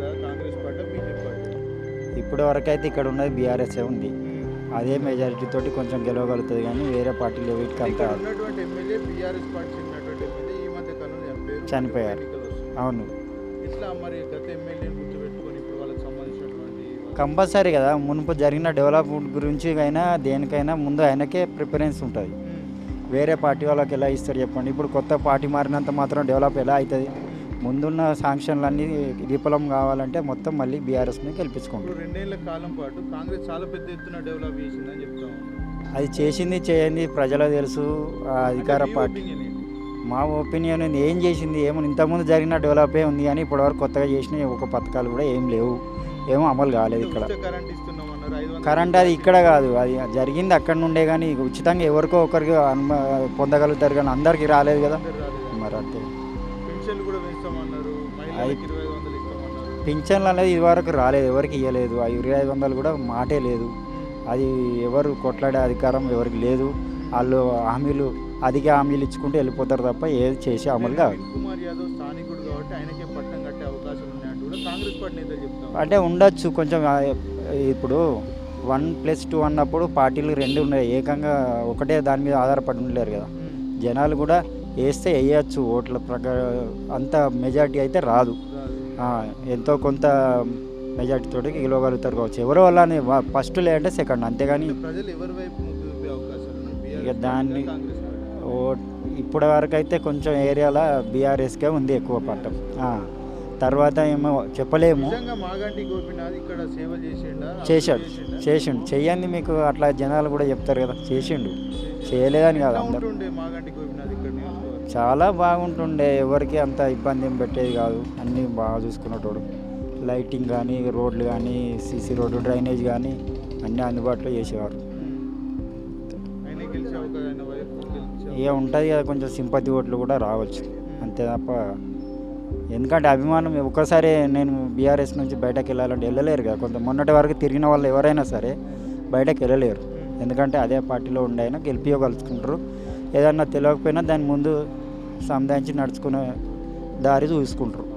Congress party BJP party ఇప్పటి వరకు అయితే ఇక్కడ ఉన్నది బీఆర్ఎస్ఏ ఉంది. అదే మెజారిటీ తోటి కొంచెం గెలవగలుగుతుంది కానీ వేరే పార్టీలు వీటికి అంత ఇక్కడ ఉన్నటువంటి ఎమ్మెల్యే బీఆర్ఎస్ పార్టీ చెందినటువంటి ఎమ్మెల్యే ఈ మధ్య కాలంలో చనిపోయారు. అవును. ఇట్లా మరి గత ఎమ్మెల్యేని గుర్తుపెట్టుకొని ఇప్పుడు వాళ్ళకి సంబంధించినటువంటి వాళ్ళ- కంపల్సరీ కదా మునుపు జరిగిన డెవలప్మెంట్ గురించి అయినా దేనికైనా ముందు ఆయనకే ప్రిఫరెన్స్ ఉంటుంది. వేరే పార్టీ వాళ్ళకి ఎలా ఇస్తారు చెప్పండి. ఇప్పుడు కొత్త పార్టీ మారినంత మాత్రం డెవలప్ ఎలా అవుతుంది? ముందున్న శాంక్షన్లన్నీ విఫలం కావాలంటే మొత్తం మళ్ళీ బీఆర్ఎస్ని గెలిపించుకుంటారు ఇప్పుడు రెండేళ్ళ కాలం పాటు కాంగ్రెస్ చాలా పెద్ద ఎత్తున డెవలప్ చేసిందని చెప్తా. అది చేసింది చేయండి ప్రజలకు తెలుసు అధికార పార్టీ? మా ఒపీనియన్ ఏం చేసింది? ఏమో ఇంతకుముందు జరిగిన డెవలపే ఉంది కానీ ఇప్పటివరకు కొత్తగా చేసిన ఒక పథకాలు కూడా ఏం లేవు. ఏమో అమలు కాలేదు ఇక్కడ. కరెంట్ అది ఇక్కడ కాదు అది జరిగింది అక్కడ నుండే కానీ ఉచితంగా ఎవరికో ఒకరికి పొందగలుగుతారు కానీ అందరికీ రాలేదు కదా. మరి అంతే. పెన్షన్లు కూడా పెంచామన్నారు మహిళలకు ఇరవై ఐదు వందలు ఇస్తామన్నారు. పింఛన్లు అనేది ఇదివరకు రాలేదు ఎవరికి ఇవ్వలేదు ఆ ఇరవై ఐదు వందలు కూడా మాటే లేదు. అది ఎవరు కొట్లాడే అధికారం ఎవరికి లేదు. వాళ్ళు హామీలు అధిక హామీలు ఇచ్చుకుంటూ వెళ్ళిపోతారు తప్ప ఏది చేసి అమలు కాదు. నవీన్ కుమార్ యాదవ్ స్థానికుడు కాబట్టి ఆయనకే పట్టం కట్టే అవకాశాలు ఉన్నాయంటూ కూడా కాంగ్రెస్ పార్టీ నేతలు చెప్తాం అంటే ఉండొచ్చు కొంచెం ఆ, ఇప్పుడు వన్ ప్లస్ టూ అన్నప్పుడు పార్టీలు రెండు ఉన్నాయి. ఏకంగా ఒకటే దాని మీద ఆధారపడి ఉండలేరు కదా. జనాలు కూడా వేస్తే వేయచ్చు ఓట్ల ప్రకారం. అంత మెజారిటీ అయితే రాదు. ఎంతో కొంత మెజారిటీ తోటి గెలవగలుగుతారు కావచ్చు. ఎవరో వాళ్ళని ఫస్ట్ లేదంటే సెకండ్ అంతేగాని ఇక దాన్ని- ఇప్పటి వరకు అయితే కొంచెం ఏరియాలో బీఆర్ఎస్కే ఉంది ఎక్కువ పట్టం. తర్వాత ఏమో చెప్పలేము. చేశాడు. చేసిండా? చెయ్యండి మీకు అట్లా జనాలు కూడా చెప్తారు కదా. చేసిండు. చేయలేదని కాదు అందరు? చాలా బాగుంటుండే. ఎవరికి అంత ఇబ్బంది ఏం పెట్టేది కాదు. అన్నీ బాగా చూసుకునేటోడు. లైటింగ్ కానీ రోడ్లు కానీ సీసీ రోడ్డు డ్రైనేజ్ కానీ అన్నీ అందుబాటులో చేసేవారు. ఇక ఉంటుంది కదా కొంచెం సింపతి ఓట్లు కూడా రావచ్చు. అంతే తప్ప ఎందుకంటే అభిమానం ఒక్కసారి నేను బీఆర్ఎస్ నుంచి బయటకు వెళ్ళాలంటే వెళ్ళలేరు కదా. కొంత మొన్నటి వరకు తిరిగిన వాళ్ళు ఎవరైనా సరే బయటకు వెళ్ళలేరు. ఎందుకంటే అదే పార్టీలో ఉండైనా అయినా గెలిపించగలుచుకుంటారు ఏదన్నా తెలియకపోయినా దాని ముందు సంధానించి నడుచుకునే దారి చూసుకుంటారు.